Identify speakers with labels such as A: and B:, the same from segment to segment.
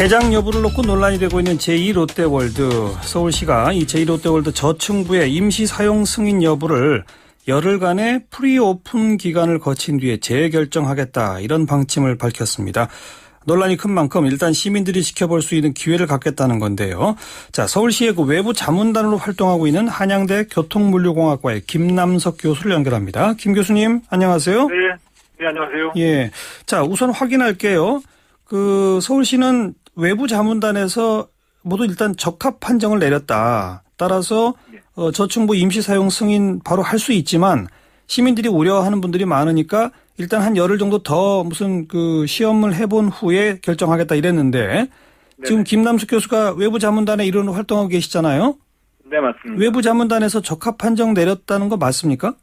A: 개장 여부를 놓고 논란이 되고 있는 제2롯데월드 서울시가 이 제2롯데월드 저층부의 임시 사용 승인 여부를 열흘간의 프리오픈 기간을 거친 뒤에 재결정하겠다 이런 방침을 밝혔습니다. 논란이 큰 만큼 일단 시민들이 지켜볼 수 있는 기회를 갖겠다는 건데요. 자, 서울시의 그 외부 자문단으로 활동하고 있는 한양대 교통물류공학과의 김남석 교수를 연결합니다. 김 교수님, 안녕하세요.
B: 네, 네 안녕하세요.
A: 예. 자, 우선 확인할게요. 그 서울시는 외부 자문단에서 모두 일단 적합 판정을 내렸다. 따라서
B: 네.
A: 어, 저층부 임시 사용 승인 바로 할 수 있지만 시민들이 우려하는 분들이 많으니까 일단 한 열흘 정도 더 무슨 그 시험을 해본 후에 결정하겠다 이랬는데 지금 김남숙 교수가 외부 자문단에 이런 활동하고 계시잖아요.
B: 네 맞습니다.
A: 외부 자문단에서 적합 판정 내렸다는 거 맞습니까?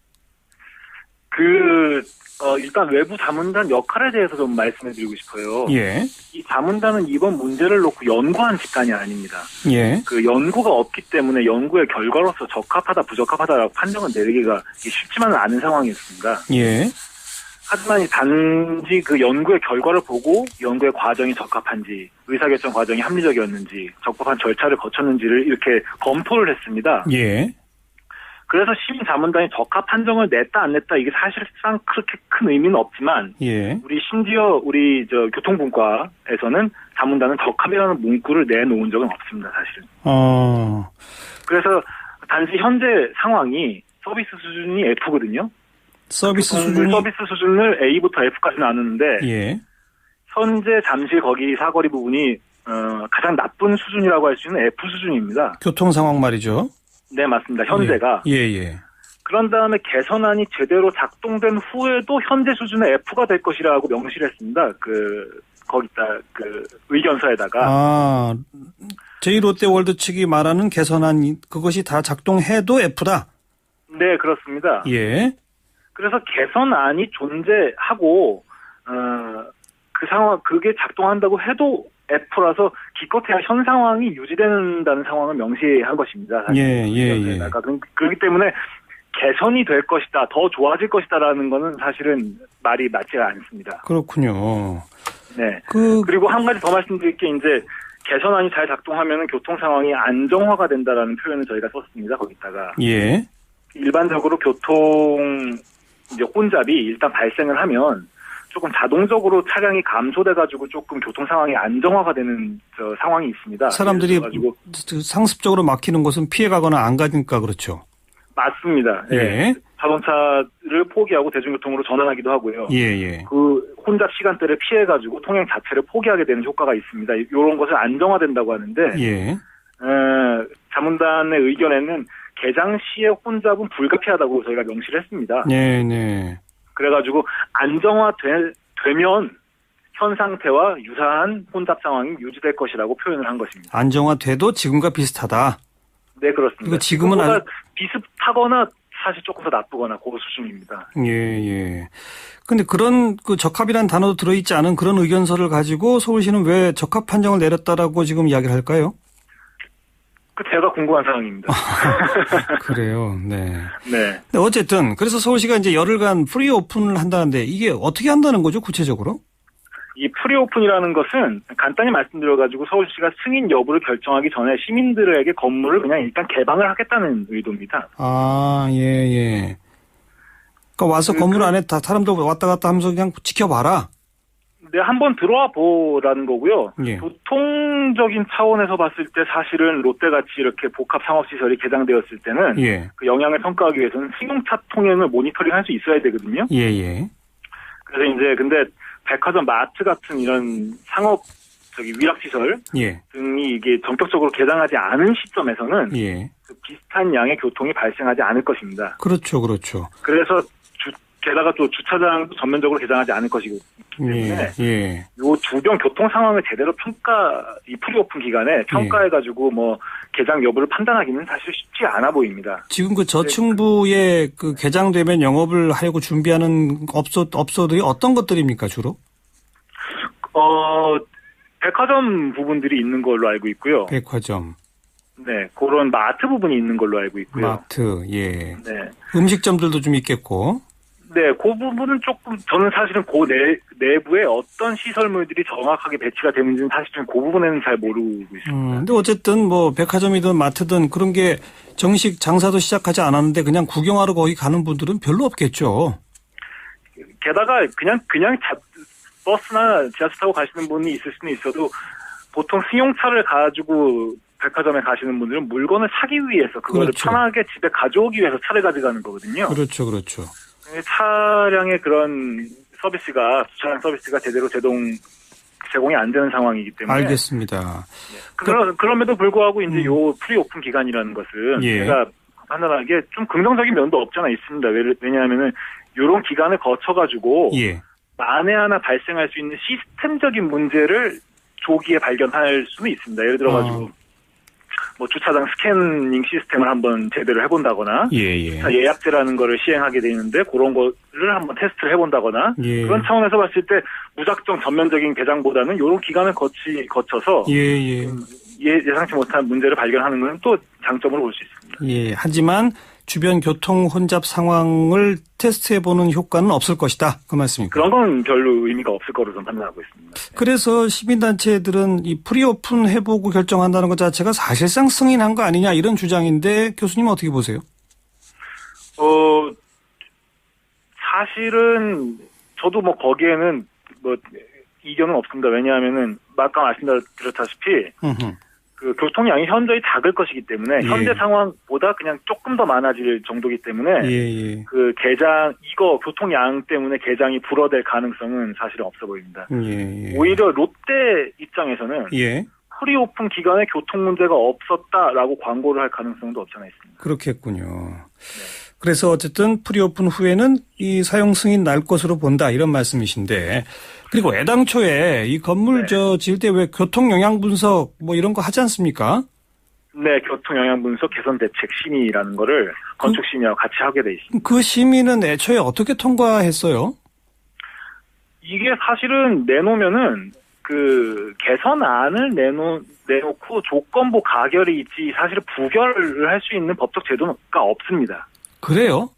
B: 그 어, 일단 외부 자문단 역할에 대해서 좀 말씀해 드리고 싶어요.
A: 예.
B: 이 자문단은 이번 문제를 놓고 연구한 집단이 아닙니다.
A: 예.
B: 그 연구가 없기 때문에 연구의 결과로서 적합하다 부적합하다라고 판정을 내리기가 쉽지만은 않은 상황이었습니다.
A: 예.
B: 하지만 이 단지 그 연구의 결과를 보고 연구의 과정이 적합한지 의사결정 과정이 합리적이었는지 적법한 절차를 거쳤는지를 이렇게 검토를 했습니다.
A: 예.
B: 그래서 시민 자문단이 적합 판정을 냈다 안 냈다 이게 사실상 그렇게 큰 의미는 없지만
A: 예.
B: 우리 심지어 우리 저 교통분과에서는 자문단은 적합이라는 문구를 내놓은 적은 없습니다 사실은.
A: 어.
B: 그래서 단지 현재 상황이 서비스 수준이 F거든요.
A: 서비스 수준이
B: 서비스 수준을 A부터 F까지 나누는데
A: 예.
B: 현재 잠실 거기 사거리 부분이 어, 가장 나쁜 수준이라고 할 수 있는 F 수준입니다.
A: 교통 상황 말이죠.
B: 네 맞습니다. 현재가
A: 예, 예.
B: 그런 다음에 개선안이 제대로 작동된 후에도 현재 수준의 F가 될 것이라고 명시를 했습니다. 그 거기다 그 의견서에다가
A: 아, 제1롯데월드 측이 말하는 개선안 그것이 다 작동해도 F다.
B: 네 그렇습니다.
A: 예.
B: 그래서 개선안이 존재하고 어, 그 상황 그게 작동한다고 해도 F라서 기껏해야 현 상황이 유지된다는 상황을 명시한 것입니다. 사실.
A: 예, 예, 예.
B: 그- 그렇기 때문에 개선이 될 것이다, 더 좋아질 것이다라는 거는 사실은 말이 맞지가 않습니다.
A: 그렇군요.
B: 네.
A: 그
B: 그리고 한 가지 더 말씀드릴 게 이제 개선안이 잘 작동하면 교통 상황이 안정화가 된다라는 표현을 저희가 썼습니다. 거기다가
A: 예.
B: 일반적으로 교통 이제 혼잡이 일단 발생을 하면 조금 자동적으로 차량이 감소돼 가지고 조금 교통 상황이 안정화가 되는 저 상황이 있습니다.
A: 사람들이 상습적으로 막히는 곳은 피해 가거나 안 가니까 그렇죠.
B: 맞습니다. 예.
A: 예.
B: 자동차를 포기하고 대중교통으로 전환하기도 하고요.
A: 예, 예.
B: 그 혼잡 시간대를 피해 가지고 통행 자체를 포기하게 되는 효과가 있습니다. 이런 것을 안정화된다고 하는데
A: 예.
B: 어, 자문단의 의견에는 개장 시에 혼잡은 불가피하다고 저희가 명시를 했습니다.
A: 네, 네.
B: 그래가지고 안정화되면 현 상태와 유사한 혼잡 상황이 유지될 것이라고 표현을 한 것입니다.
A: 안정화돼도 지금과 비슷하다.
B: 네 그렇습니다.
A: 지금은 안-
B: 비슷하거나 사실 조금 더 나쁘거나 그 수준입니다.
A: 예, 예. 근데 그런 그 적합이라는 단어도 들어있지 않은 그런 의견서를 가지고 서울시는 왜 적합 판정을 내렸다라고 지금 이야기를 할까요?
B: 그 제가 궁금한 상황입니다.
A: 그래요. 네.
B: 네.
A: 근데 어쨌든 그래서 서울시가 이제 열흘간 프리 오픈을 한다는데 이게 어떻게 한다는 거죠 구체적으로?
B: 이 프리 오픈이라는 것은 간단히 말씀드려가지고 서울시가 승인 여부를 결정하기 전에 시민들에게 건물을 그냥 일단 개방을 하겠다는 의도입니다.
A: 아, 예, 예. 그러니까 와서
B: 그-
A: 건물 안에 다 사람들 왔다 갔다 하면서 그냥 지켜봐라.
B: 네, 한번 들어와 보라는 거고요.
A: 예.
B: 교통적인 차원에서 봤을 때 사실은 롯데같이 이렇게 복합 상업시설이 개장되었을 때는
A: 예,
B: 그 영향을 평가하기 위해서는 승용차 통행을 모니터링 할 수 있어야 되거든요.
A: 예, 예.
B: 그래서 이제 근데 백화점 마트 같은 이런 상업 저기 위락시설
A: 예,
B: 등이 이게 전격적으로 개장하지 않은 시점에서는
A: 예.
B: 그 비슷한 양의 교통이 발생하지 않을 것입니다.
A: 그렇죠, 그렇죠.
B: 그래서 주, 게다가 또 주차장도 전면적으로 개장하지 않을 것이고
A: 예, 예.
B: 요 주변 교통 상황을 제대로 평가 이 프리오픈 기간에 평가해 가지고 뭐 개장 여부를 판단하기는 사실 쉽지 않아 보입니다.
A: 지금 그 저층부에 그 개장되면 영업을 하려고 준비하는 업소, 업소들이 어떤 것들입니까, 주로?
B: 어 백화점 부분들이 있는 걸로 알고 있고요.
A: 백화점,
B: 네 그런 마트 부분이 있는 걸로 알고 있고요.
A: 마트, 예.
B: 네.
A: 음식점들도 좀 있겠고.
B: 네, 그 부분은 조금 저는 사실은 그 내, 내부에 어떤 시설물들이 정확하게 배치가 되는지는 사실 좀그 부분에는 잘 모르고 있습니다.
A: 음, 근데 어쨌든 뭐 백화점이든 마트든 그런 게 정식 장사도 시작하지 않았는데 그냥 구경하러 거기 가는 분들은 별로 없겠죠.
B: 게다가 그냥 그냥 자- 버스나 지하철 타고 가시는 분이 있을 수는 있어도 보통 승용차를 가지고 백화점에 가시는 분들은 물건을 사기 위해서 그거를
A: 그렇죠.
B: 편하게 집에 가져오기 위해서 차를 가져가는 거거든요.
A: 그렇죠, 그렇죠.
B: 차량의 그런 서비스가 주차장 서비스가 제대로 제동 제공이 안 되는 상황이기 때문에
A: 알겠습니다.
B: 그러, 그럼에도 불구하고 이제 요 프리 오픈 기간이라는 것은
A: 음. 예.
B: 제가 판단하기에 좀 긍정적인 면도 없잖아 있습니다. 왜- 왜냐하면은 요런 기간을 거쳐가지고
A: 예.
B: 만에 하나 발생할 수 있는 시스템적인 문제를 조기에 발견할 수는 있습니다. 예를 들어가지고
A: 어.
B: 뭐 주차장 스캐닝 시스템을 한번 제대로 해본다거나
A: 예, 예.
B: 차 예약제라는 거를 시행하게 돼 있는데 그런 거를 한번 테스트를 해본다거나
A: 예.
B: 그런 차원에서 봤을 때 무작정 전면적인 개장보다는 이런 기간을 거치 거쳐서
A: 예, 예.
B: 예, 예상치 못한 문제를 발견하는 것은 또 장점으로 볼 수 있습니다.
A: 예. 하지만 주변 교통 혼잡 상황을 테스트해보는 효과는 없을 것이다. 그 말씀입니까?
B: 그런 건 별로 의미가 없을 거로 저는 판단하고 있습니다.
A: 그래서 시민단체들은 이 프리오픈 해보고 결정한다는 것 자체가 사실상 승인한 거 아니냐 이런 주장인데 교수님 어떻게 보세요?
B: 어, 사실은 저도 뭐 거기에는 뭐 이견은 없습니다. 왜냐하면은 아까 말씀드렸다시피
A: 음흠.
B: 그 교통량이 현저히 작을 것이기 때문에
A: 예.
B: 현재 상황보다 그냥 조금 더 많아질 정도기 때문에
A: 예, 예.
B: 그 개장 이거 교통량 때문에 개장이 불어될 가능성은 사실은 없어 보입니다.
A: 예, 예.
B: 오히려 롯데 입장에서는
A: 예.
B: 프리오픈 기간에 교통 문제가 없었다라고 광고를 할 가능성도 없잖아 있습니다.
A: 그렇겠군요. 그래서 어쨌든 프리오픈 후에는 이 사용 승인 날 것으로 본다 이런 말씀이신데 그리고 애당초에 이 건물
B: 네.
A: 저 지을 때 왜 교통 영향 분석 뭐 이런 거 하지 않습니까?
B: 네, 교통 영향 분석 개선 대책 심의라는 거를 건축 심의와 같이 하게 돼 있습니다.
A: 그 심의는 애초에 어떻게 통과했어요?
B: 이게 사실은 내놓으면은 그 개선안을 내놓 내놓고 조건부 가결이 있지 사실 부결을 할 수 있는 법적 제도가 없습니다.
A: 그래요?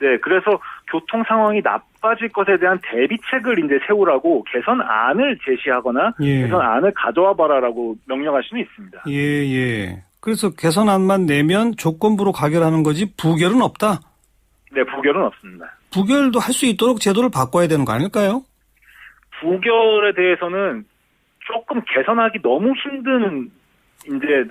B: 네, 그래서 교통 상황이 나 빠질 것에 대한 대비책을 이제 세우라고 개선안을 제시하거나
A: 예.
B: 개선안을 가져와 봐라라고 명령할 수는 있습니다.
A: 예, 예. 그래서 개선안만 내면 조건부로 가결하는 거지 부결은 없다.
B: 네, 부결은 없습니다.
A: 부결도 할 수 있도록 제도를 바꿔야 되는 거 아닐까요?
B: 부결에 대해서는 조금 개선하기 너무 힘든 이제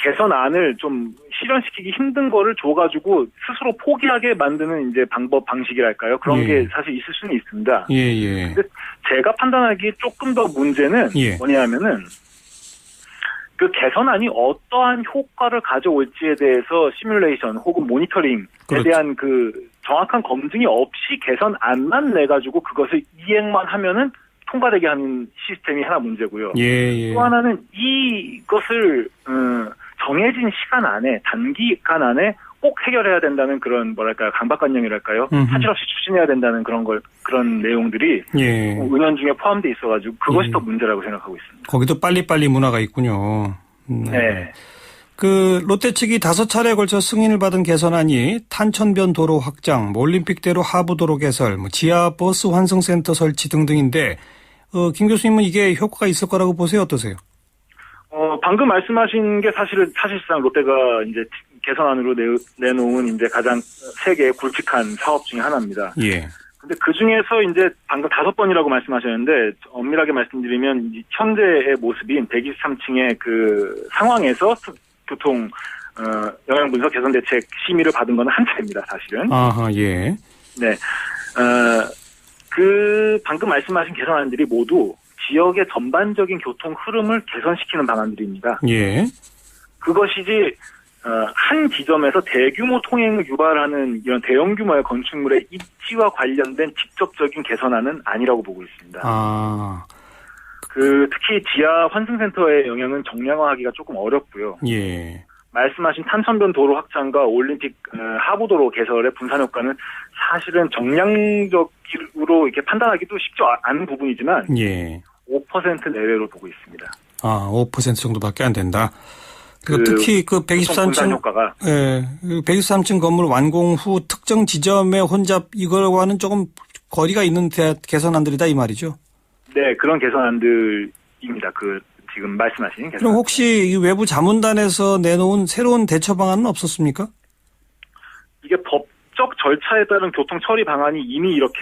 B: 개선안을 좀 실현시키기 힘든 거를 줘가지고 스스로 포기하게 만드는 이제 방법 방식이랄까요? 그런
A: 예.
B: 게 사실 있을 수는 있습니다.
A: 예, 예.
B: 근데 제가 판단하기에 조금 더 문제는
A: 예.
B: 뭐냐면은 그 개선안이 어떠한 효과를 가져올지에 대해서 시뮬레이션 혹은 모니터링에
A: 그렇죠.
B: 대한 그 정확한 검증이 없이 개선안만 내 가지고 그것을 이행만 하면은 통과되게 하는 시스템이 하나 문제고요.
A: 예, 예.
B: 또 하나는 이것을 음, 정해진 시간 안에 단기간 안에 꼭 해결해야 된다는 그런 뭐랄까요 강박관념이랄까요
A: 음흠.
B: 사실 없이 추진해야 된다는 그런 걸 그런 내용들이
A: 예.
B: 은연 중에 포함돼 있어가지고 그것이
A: 음.
B: 더 문제라고 생각하고 있습니다.
A: 거기도 빨리빨리 문화가 있군요. 음,
B: 네.
A: 그 롯데 측이 다섯 차례에 걸쳐 승인을 받은 개선안이 탄천변 도로 확장, 뭐 올림픽대로 하부도로 개설, 뭐 지하 버스 환승센터 설치 등등인데 어, 김 교수님은 이게 효과가 있을 거라고 보세요? 어떠세요?
B: 어, 방금 말씀하신 게 사실은 사실상 롯데가 이제 개선안으로 내, 내놓은 이제 가장 세계 굵직한 사업 중에 하나입니다.
A: 예.
B: 근데 그 중에서 이제 방금 다섯 번이라고 말씀하셨는데 엄밀하게 말씀드리면 이 현재의 모습인 123층의 그 상황에서 수- 교통 어, 영향 분석 개선 대책 심의를 받은 건 한 차입니다, 사실은.
A: 아하, 예.
B: 네. 어, 그 방금 말씀하신 개선안들이 모두 지역의 전반적인 교통 흐름을 개선시키는 방안들입니다.
A: 예.
B: 그것이지 어, 한 지점에서 대규모 통행을 유발하는 이런 대형 규모의 건축물의 입지와 관련된 직접적인 개선안은 아니라고 보고 있습니다.
A: 아,
B: 그 특히 지하 환승센터의 영향은 정량화하기가 조금 어렵고요.
A: 예.
B: 말씀하신 탄천변 도로 확장과 올림픽 어, 하부도로 개설의 분산 효과는 사실은 정량적으로 이렇게 판단하기도 쉽지 않은 부분이지만
A: 예.
B: 5% 내외로 보고 있습니다.
A: 아, 5% 정도밖에 안 된다. 그,
B: 그
A: 특히 그
B: 분산
A: 123층
B: 효과가
A: 예, 그 123층 건물 완공 후 특정 지점의 혼잡 이거와는 조금 거리가 있는 대- 개선안들이다 이 말이죠.
B: 네 그런 개선안들입니다. 그 지금 말씀하신 개선.
A: 그럼 혹시 이 외부 자문단에서 내놓은 새로운 대처 방안은 없었습니까?
B: 이게 법적 절차에 따른 교통 처리 방안이 이미 이렇게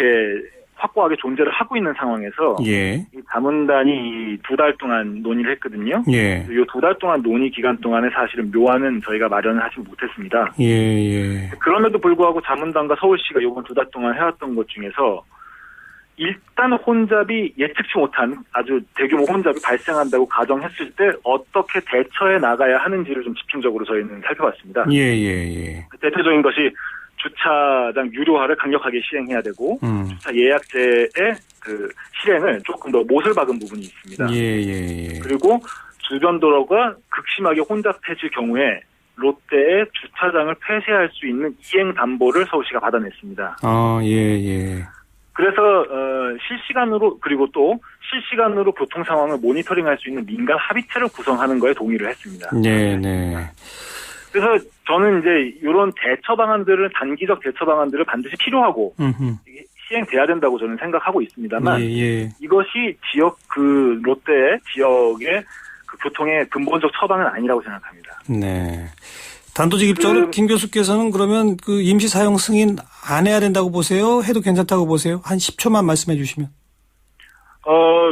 B: 확고하게 존재를 하고 있는 상황에서
A: 예,
B: 이 자문단이 두 달 동안 논의를 했거든요.
A: 예,
B: 이두 달 동안 논의 기간 동안에 사실은 묘안은 저희가 마련을 하지 못했습니다.
A: 예, 예.
B: 그럼에도 불구하고 자문단과 서울시가 이번 두 달 동안 해왔던 것 중에서 일단 혼잡이 예측치 못한 아주 대규모 혼잡이 발생한다고 가정했을 때 어떻게 대처해 나가야 하는지를 좀 집중적으로 저희는 살펴봤습니다.
A: 예, 예, 예.
B: 대표적인 것이 주차장 유료화를 강력하게 시행해야 되고
A: 음.
B: 주차 예약제의 그 실행을 조금 더 못을 박은 부분이 있습니다.
A: 예, 예, 예.
B: 그리고 주변 도로가 극심하게 혼잡해질 경우에 롯데의 주차장을 폐쇄할 수 있는 이행 담보를 서울시가 받아냈습니다.
A: 아, 예, 예.
B: 그래서 어, 실시간으로 그리고 또 실시간으로 교통 상황을 모니터링할 수 있는 민간 합의체를 구성하는 거에 동의를 했습니다.
A: 네, 네.
B: 그래서 저는 이제 이런 대처 방안들을 단기적 대처 방안들을 반드시 필요하고
A: 음흠.
B: 시행돼야 된다고 저는 생각하고 있습니다만
A: 예, 예.
B: 이것이 지역 그 롯데 지역의 그 교통의 근본적 처방은 아니라고 생각합니다.
A: 네. 단도직입적으로
B: 그-
A: 김 교수께서는 그러면 그 임시 사용 승인 안 해야 된다고 보세요? 해도 괜찮다고 보세요? 한 10초만 말씀해 주시면.
B: 어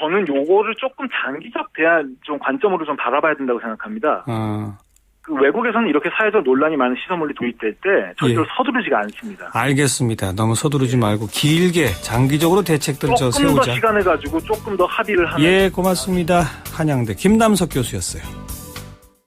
B: 저는 요거를 조금 장기적 대안 좀 관점으로 좀 바라봐야 된다고 생각합니다.
A: 아,
B: 그 외국에서는 이렇게 사회적 논란이 많은 시설물이 도입될 때 절대로
A: 예.
B: 서두르지가 않습니다.
A: 알겠습니다. 너무 서두르지 말고 길게 장기적으로 대책들 저
B: 조금 더
A: 세우자.
B: 시간을 가지고 조금 더 합의를 하는
A: 예, 고맙습니다. 한양대 김남석 교수였어요.